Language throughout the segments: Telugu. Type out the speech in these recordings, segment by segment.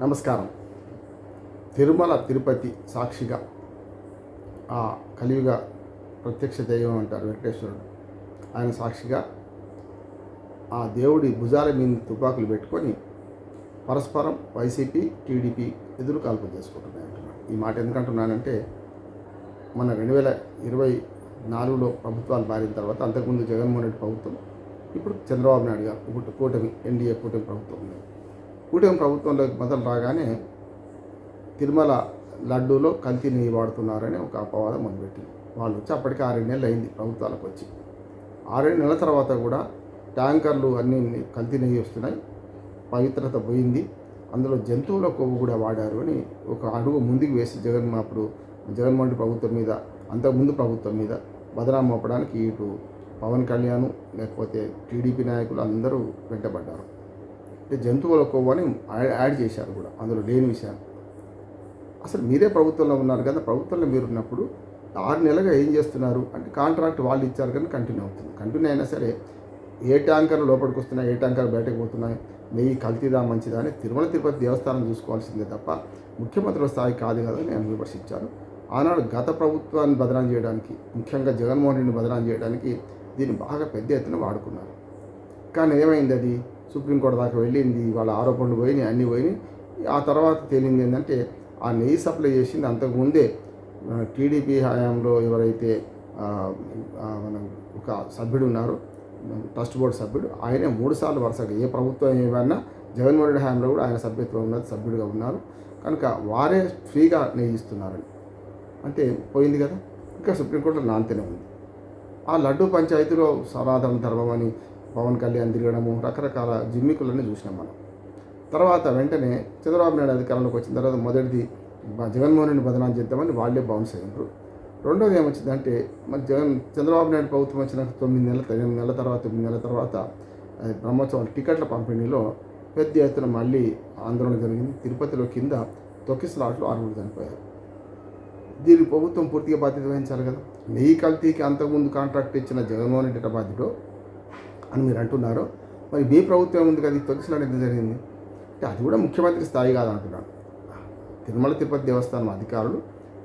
నమస్కారం. తిరుమల తిరుపతి సాక్షిగా ఆ కలియుగ ప్రత్యక్ష దైవం అంటారు వెంకటేశ్వరుడు. ఆయన సాక్షిగా ఆ దేవుడి భుజాల మీద తుపాకులు పెట్టుకొని పరస్పరం వైసీపీ టీడీపీ ఎదురు కాల్పులు చేసుకుంటున్నాయి అంటున్నాను ఈ మాట ఎందుకంటున్నానంటే మన రెండు వేల ఇరవై నాలుగులో ప్రభుత్వాలు మారిన తర్వాత అంతకుముందు జగన్మోహన్ రెడ్డి ప్రభుత్వం ఇప్పుడు చంద్రబాబు నాయుడు గారు ఇప్పుడు కూటమి ఎన్డీఏ కూటమి ప్రభుత్వం ఉంది. కూటమి ప్రభుత్వంలోకి మొదలు రాగానే తిరుమల లడ్డూలో కల్తీ నెయ్యి వాడుతున్నారని ఒక అపవాదం మొదలుపెట్టింది. వాళ్ళు వచ్చి అప్పటికి ఆరేడు నెలలు అయింది ప్రభుత్వాలకు వచ్చి. ఆరేడు నెలల తర్వాత కూడా ట్యాంకర్లు అన్నీ కల్తీ నెయ్యి వస్తున్నాయి. పవిత్రత పోయింది. అందులో జంతువుల కొవ్వు కూడా వాడారు అని ఒక అడుగు ముందుకు వేసి జగన్ అప్పుడు జగన్మోహన్ ప్రభుత్వం మీద అంతకుముందు ప్రభుత్వం మీద బదనాం మోపడానికి ఇటు పవన్ కళ్యాణ్ లేకపోతే టీడీపీ నాయకులు అందరూ వెంటబడ్డారు. అంటే జంతువుల కొవ్వని యాడ్ యాడ్ చేశారు కూడా అందులో లేని విషయాలు. అసలు మీరే ప్రభుత్వంలో ఉన్నారు కదా ప్రభుత్వంలో మీరు ఉన్నప్పుడు ఆరు నెలలుగా ఏం చేస్తున్నారు? అంటే కాంట్రాక్ట్ వాళ్ళు ఇచ్చారు కానీ కంటిన్యూ అవుతుంది. కంటిన్యూ అయినా సరే ఏ ట్యాంకర్ లోపలికి వస్తున్నాయి ఏ ట్యాంకర్ బయటకు పోతున్నాయి నెయ్యి కల్తీదా మంచిదా అని తిరుమల తిరుపతి దేవస్థానం చూసుకోవాల్సిందే తప్ప ముఖ్యమంత్రుల స్థాయి కాదు కదా నేను విమర్శించాను ఆనాడు గత ప్రభుత్వాన్ని బదనాం చేయడానికి ముఖ్యంగా జగన్మోహన్ రెడ్డిని బదనాం చేయడానికి దీన్ని బాగా పెద్ద ఎత్తున వాడుకున్నారు. కానీ ఏమైంది అది? సుప్రీంకోర్టు దాకా వెళ్ళింది వాళ్ళ ఆరోపణలు పోయినాయి అన్నీ పోయినాయి. ఆ తర్వాత తేలింది ఏంటంటే ఆ నెయ్యి సప్లై చేసింది అంతకుముందే టీడీపీ హయాంలో ఎవరైతే మనం మన ఒక సభ్యుడు ఉన్నారు ట్రస్ట్ బోర్డు సభ్యుడు ఆయనే మూడు సార్లు వరుసగా ఏ ప్రభుత్వం ఏమన్నా జగన్మోహన్ రెడ్డి హయాంలో కూడా ఆయన సభ్యత్వం ఉన్నది సభ్యుడిగా ఉన్నారు. కనుక వారే ఫ్రీగా నెయ్యి అంటే పోయింది కదా? ఇంకా సుప్రీంకోర్టులో నాంతనే ఉంది. ఆ లడ్డు పంచాయతీలో సనాతన ధర్మం అని పవన్ కళ్యాణ్ తిరగడము రకరకాల జిమ్మికులన్నీ చూసినాం మనం. తర్వాత వెంటనే చంద్రబాబు నాయుడు అధికారంలోకి వచ్చిన తర్వాత మొదటిది జగన్మోహన్ రెడ్డి బదనాలు చేద్దామని వాళ్ళే బౌన్స్ అయ్యారు రెండోది ఏమొచ్చిందంటే మరి జగన్ చంద్రబాబు నాయుడు ప్రభుత్వం వచ్చిన తొమ్మిది నెలల ఎనిమిది నెలల తర్వాత తొమ్మిది నెలల తర్వాత అది బ్రహ్మోత్సవాల టికెట్ల పంపిణీలో పెద్ద ఎత్తున మళ్ళీ ఆందోళన జరిగింది. తిరుపతిలో కింద తొక్కిసలాట్లు ఆరుగురు చనిపోయారు. దీనికి ప్రభుత్వం పూర్తిగా బాధ్యత వహించాలి కదా. నెయ్యి కల్తీకి అంతకుముందు కాంట్రాక్ట్ ఇచ్చిన జగన్మోహన్ రెడ్డి బాధ్యుడు అని మీరు అంటున్నారు మరి మీ ప్రభుత్వం ఉంది కదా? ఈ తొక్కిసలాట ఎందుకు జరిగింది. అంటే అది కూడా ముఖ్యమంత్రి స్థాయి కాదు అంటున్నాను. తిరుమల తిరుపతి దేవస్థానం అధికారులు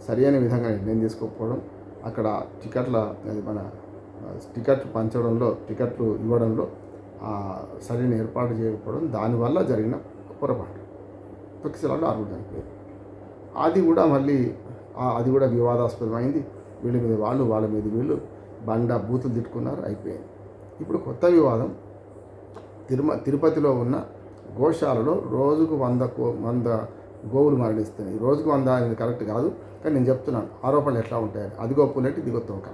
సరైన విధంగా నిర్ణయం తీసుకోకపోవడం అక్కడ టికెట్ల అది మన టికెట్లు పంచడంలో టికెట్లు ఇవ్వడంలో సరైన ఏర్పాటు చేయకపోవడం దానివల్ల జరిగిన పొరపాటు. తొక్కిసలాట్లు ఆరుగురు చనిపోయారు. అది కూడా మళ్ళీ అది కూడా వివాదాస్పదమైంది. వీళ్ళ మీద వాళ్ళు వాళ్ళ మీద వీళ్ళు బండ బూతులు తిట్టుకున్నారు అయిపోయింది. ఇప్పుడు కొత్త వివాదం. తిరుమ తిరుపతిలో ఉన్న గోశాలలో రోజుకు వంద వంద గోవులు మరణిస్తున్నాయి. రోజుకు వంద అనేది కరెక్ట్ కాదు. కానీ నేను చెప్తున్నాను ఆరోపణలు ఎట్లా ఉంటాయని అదిగో పుల్లెట్టి ఇదిగో తోక.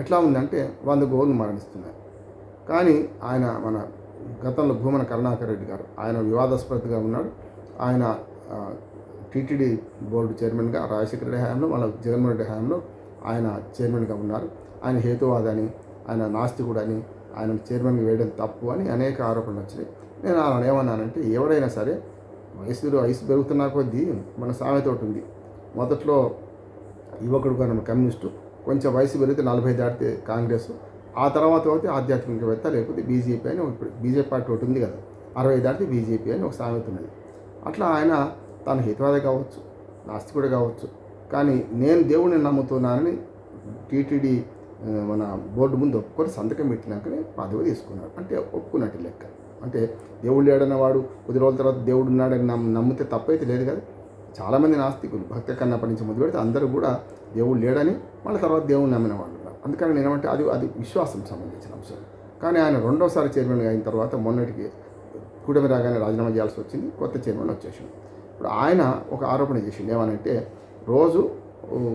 ఎట్లా ఉందంటే వంద గోవులు మరణిస్తున్నాయి. కానీ ఆయన మన గతంలో భూమన కరుణాకర్ రెడ్డి గారు ఆయన వివాదాస్పదగా ఉన్నాడు. ఆయన టీటీడీ బోర్డు చైర్మన్గా రాజశేఖర రెడ్డి హయాంలో మళ్ళీ జగన్మోహన్ రెడ్డి హయాంలో ఆయన చైర్మన్గా ఉన్నారు. ఆయన హేతువాదని ఆయన నాస్తికుడని ఆయన చైర్మన్గా వేయడం తప్పు అని అనేక ఆరోపణలు వచ్చినాయి. నేను ఆయన ఏమన్నానంటే ఎవరైనా సరే వయసు వయసు పెరుగుతున్న కొద్దీ మన సామెత ఒకటి ఉంది. మొదట్లో యువకుడు కానీ కమ్యూనిస్టు కొంచెం వయసు పెరిగితే నలభై దాటితే కాంగ్రెస్ ఆ తర్వాత అయితే ఆధ్యాత్మికవేత్త లేకపోతే బీజేపీ అని ఇప్పుడు బీజేపీ పార్టీ ఒకటి ఉంది కదా అరవై దాటితే బీజేపీ అని ఒక సామెత ఉన్నది. అట్లా ఆయన తన హితవాద కావచ్చు నాస్తికుడు కావచ్చు కానీ నేను దేవుడిని నమ్ముతున్నానని టీటీడీ మన బోర్డు ముందు ఒప్పుకొని సంతకం పెట్టినాకనే పదవి తీసుకున్నాడు అంటే ఒప్పుకున్నట్టు లెక్క. అంటే దేవుడు లేడన్న వాడు కొద్ది రోజుల తర్వాత దేవుడు ఉన్నాడని నమ్ నమ్మితే తప్పైతే లేదు కదా. చాలామంది నాస్తికులు భక్త కన్నప్పటి నుంచి మొదలు పెడితే అందరూ కూడా దేవుడు లేడని మళ్ళీ తర్వాత దేవుడిని నమ్మిన వాళ్ళు ఉన్నారు. అందుకని నేను ఏమంటే అది అది విశ్వాసం సంబంధించిన అంశం. కానీ ఆయన రెండోసారి చైర్మన్ అయిన తర్వాత మొన్నటికి కూటమి రాగానే రాజీనామా చేయాల్సి వచ్చింది కొత్త చైర్మన్ వచ్చేసింది ఇప్పుడు ఆయన ఒక ఆరోపణ చేసిండు. ఏమనంటే రోజు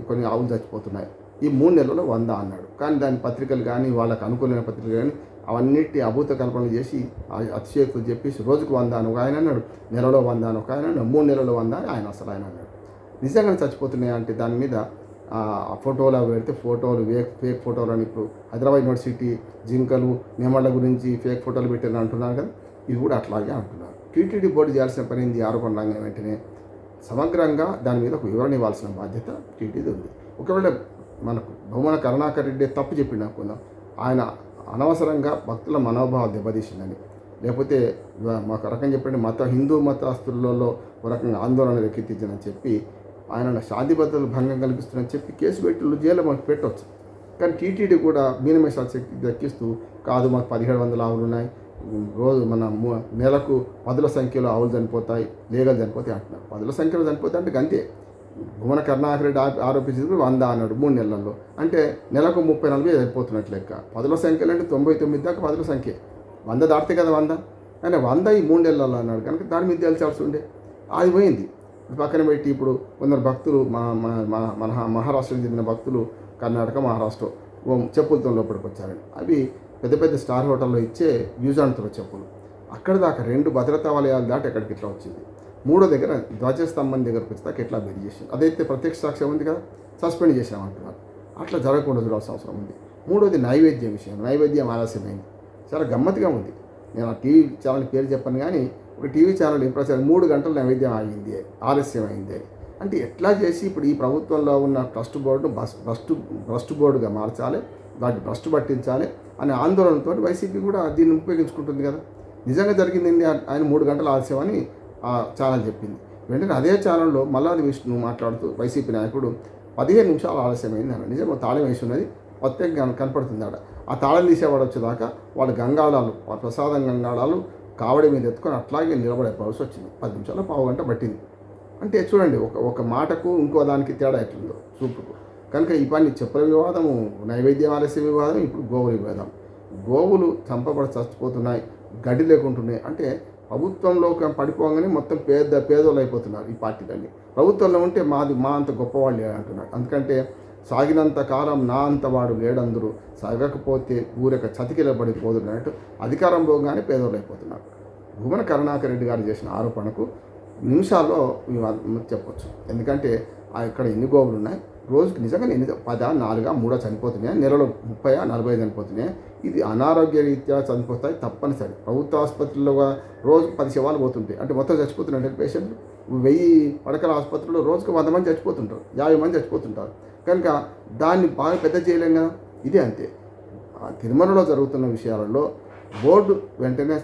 కొన్ని ఆవులు చచ్చిపోతున్నాయి. ఈ మూడు నెలల్లో వంద అన్నాడు. కానీ దాని పత్రికలు కానీ వాళ్ళకి అనుకూలమైన పత్రికలు కానీ అవన్నిటి అభూత కల్పనలు చేసి ఆ అతిశయకులు చెప్పేసి రోజుకు వంద అని ఒక ఆయన అన్నాడు. నెలలో వంద అని ఒక ఆయన అన్నాడు. మూడు నెలలో వంద అని ఆయన అసలు ఆయన అన్నాడు. నిజంగానే చచ్చిపోతున్నాయి అంటే దాని మీద ఆ ఫోటోలు అవి పెడితే ఫోటోలు వేక్ ఫేక్ ఫోటోలు అని ఇప్పుడు హైదరాబాద్ యూనివర్సిటీ జింకలు నెమళ్ళ గురించి ఫేక్ ఫోటోలు పెట్టారని అంటున్నారు కదా ఇది కూడా అట్లాగే అంటున్నారు. టీటీడీ బోర్డు చేయాల్సిన పని ఏంది? ఆరోపణ రాగానే వెంటనే సమగ్రంగా దాని మీద ఒక వివరణ ఇవ్వాల్సిన బాధ్యత టీటీడీ ఉంది. ఒకవేళ మనకు బహుమన కరుణాకర్ రెడ్డి తప్పు చెప్పినా కూడా ఆయన అనవసరంగా భక్తుల మనోభావం దెబ్బతీసిందని. లేకపోతే మాకు రకం చెప్పండి మత హిందూ మతస్థులలో ఒక రకంగా ఆందోళన రేకెత్తించని చెప్పి ఆయన శాంతి భద్రతలు భంగం కలిగిస్తుందని చెప్పి కేసు పెట్టి జైలు మాకు పెట్టవచ్చు కానీ టీటీడీ కూడా మీనమేషాల శక్తి దక్కిస్తూ కాదు మాకు పదిహేడు వందల ఆవులు ఉన్నాయి రోజు మన నెలకు పదుల సంఖ్యలో ఆవులు చనిపోతాయి లేగలు చనిపోతాయి అంటున్నారు. పదుల సంఖ్యలో చనిపోతాయి అంటే అంతే భువన కరుణాకర్ రెడ్డి ఆ- ఆరోపించింది వంద అన్నాడు మూడు నెలల్లో. అంటే నెలకు ముప్పై నలభై అయిపోతున్నట్లు లెక్క. పదుల సంఖ్యలు అంటే తొంభై తొమ్మిది దాకా పదుల సంఖ్య. వంద దాటితే కదా వంద? కానీ వంద ఈ మూడు నెలల్లో అన్నాడు. కనుక దాని మీద తెలిసాల్సి ఉండే. అది పోయింది. పక్కన పెట్టి ఇప్పుడు కొందరు భక్తులు మా మన మన- మన మహారాష్ట్రకు చెందిన భక్తులు కర్ణాటక మహారాష్ట్ర చెప్పులతో లోపలికి వచ్చారండి. అవి పెద్ద పెద్ద స్టార్ హోటల్లో ఇచ్చే యూజ్ చెప్పులు. అక్కడ దాకా రెండు భద్రతా వలయాలు దాటి ఎక్కడికి ఇట్లా వచ్చింది. మూడో దగ్గర ధ్వజస్తంభం దగ్గరకు వచ్చేదాకా ఎట్లా బెరి చేసింది అదైతే ప్రత్యక్ష సాక్ష్యం ఉంది కదా సస్పెండ్ చేసామంటున్నారు అట్లా జరగకుండా చూడాల్సిన అవసరం ఉంది. మూడోది నైవేద్యం విషయం. నైవేద్యం ఆలస్యమైంది. చాలా గమ్మత్తుగా ఉంది. నేను ఆ టీవీ ఛానల్ పేరు చెప్పాను కానీ ఇప్పుడు టీవీ ఛానల్ ఇంప్రెస్ మూడు గంటలు నైవేద్యం ఆగింది ఆలస్యం అయింది అంటే ఎట్లా చేసి ఇప్పుడు ఈ ప్రభుత్వంలో ఉన్న ట్రస్ట్ బోర్డును బస్ ట్రస్ట్ ట్రస్ట్ బోర్డుగా మార్చాలి వాటిని ట్రస్ట్ పట్టించాలి అనే ఆందోళనతో వైసీపీ కూడా దీన్ని ఉపయోగించుకుంటుంది కదా. నిజంగా జరిగింది ఆయన మూడు గంటలు ఆలస్యం అని ఛానల్ చెప్పింది. వెంటనే అదే ఛానల్లో మల్లాది విష్ణు మాట్లాడుతూ వైసీపీ నాయకుడు పదిహేను నిమిషాలు ఆలస్యమైంది అన్న నిజంగా తాళం వేసి ఉన్నది ప్రత్యేకంగా కనపడుతుంది ఆడ ఆ తాళం తీసేవాడు వచ్చేదాకా వాళ్ళ గంగాళాలు వాళ్ళ ప్రసాదం గంగాళాలు కావడి మీద ఎత్తుకొని అట్లాగే నిలబడిపోవాల్సి వచ్చింది. పది నిమిషాలు పావు గంట పట్టింది. అంటే చూడండి ఒక ఒక మాటకు ఇంకో దానికి తేడా ఎట్లుందో చూపుకు. కనుక ఈ పని చెప్పుల వివాదము నైవేద్యం ఆలస్య వివాదం ఇప్పుడు గోవుల వివాదం. గోవులు చంపబడి చచ్చిపోతున్నాయి గడ్డి లేకుంటున్నాయి. అంటే ప్రభుత్వంలో పడిపోగానే మొత్తం పేద పేదోళ్ళు అయిపోతున్నారు ఈ పార్టీలన్నీ. ప్రభుత్వంలో ఉంటే మాది మా అంత గొప్పవాళ్ళు అంటున్నారు. ఎందుకంటే సాగినంత కాలం నా అంత వాడు లేడందరూ సాగకపోతే ఊరక చతికిలబడి పోతున్నట్టు అధికారం పోగానే పేదోళ్ళు అయిపోతున్నారు. భువన కరుణాకర్ రెడ్డి గారు చేసిన ఆరోపణకు నిమిషాల్లో మేము చెప్పొచ్చు. ఎందుకంటే ఆ ఇక్కడ ఎన్ని గోవులు ఉన్నాయి? రోజుకి నిజంగా ఎన్ని పద నాలుగా మూడో చనిపోతున్నాయి? నెలలో ముప్పై నలభై చనిపోతున్నాయి? ఇది అనారోగ్య రీత్యా చనిపోతాయి తప్పనిసరి. ప్రభుత్వ ఆసుపత్రుల్లో రోజు పది శవాలు పోతుంటాయి. అంటే మొత్తం చచ్చిపోతున్నాయి పేషెంట్లు. వెయ్యి పడకల ఆసుపత్రిలో రోజుకు వంద మంది చచ్చిపోతుంటారు. యాభై మంది చచ్చిపోతుంటారు. కనుక దాన్ని బాగా పెద్ద చేయలేం కదా. ఇదే అంతే. ఆ తిరుమలలో జరుగుతున్న విషయాలలో బోర్డు వెంటనే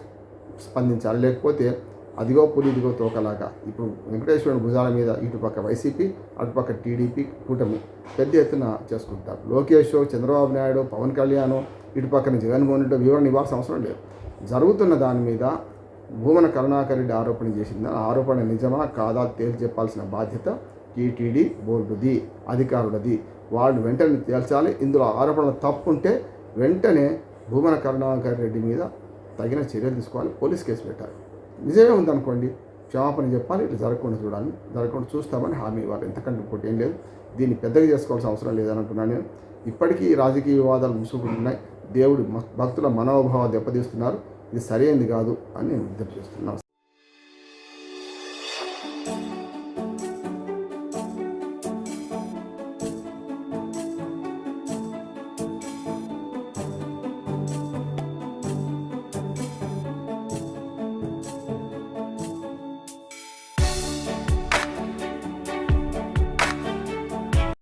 స్పందించాలి. లేకపోతే అదిగో పులి ఇదిగో తోకలాగా. ఇప్పుడు వెంకటేశ్వరుని భుజాల మీద ఇటుపక్క వైసీపీ అటుపక్క టీడీపీ కూటమి పెద్ద ఎత్తున చేసుకుంటారు. లోకేష్ చంద్రబాబు నాయుడు పవన్ కళ్యాణ్ ఇటు పక్కన జగన్మోహన్ రెడ్డి వివరణ ఇవ్వాల్సిన అవసరం లేదు. జరుగుతున్న దాని మీద భూమన కరుణాకర్ రెడ్డి ఆరోపణ చేసింది? ఆ ఆరోపణ నిజమా కాదా తేల్చి చెప్పాల్సిన బాధ్యత టీటీడీ బోర్డుది అధికారులది. వాళ్ళు వెంటనే తేల్చాలి. ఇందులో ఆరోపణలు తప్పు ఉంటే వెంటనే భూమన కరుణాకర్ రెడ్డి మీద తగిన చర్యలు తీసుకోవాలి. పోలీస్ కేసు పెట్టాలి. నిజమే ఉందనుకోండి. క్షమాపణ చెప్పాలి. ఇట్లా జరగకుండా చూడాలి. జరగకుండా చూస్తామని హామీ ఇవ్వాలి. ఎంతకంటే ఇంకోటి ఏం లేదు. దీన్ని పెద్దగా చేసుకోవాల్సిన అవసరం లేదని అంటున్నాను నేను. ఇప్పటికీ రాజకీయ వివాదాలు ముసుగుతున్నాయి. దేవుడు భక్తుల మనోభావాలు దెబ్బతీస్తున్నారు. ఇది సరైనది కాదు అని నేను విజ్ఞప్తి చేస్తున్నాను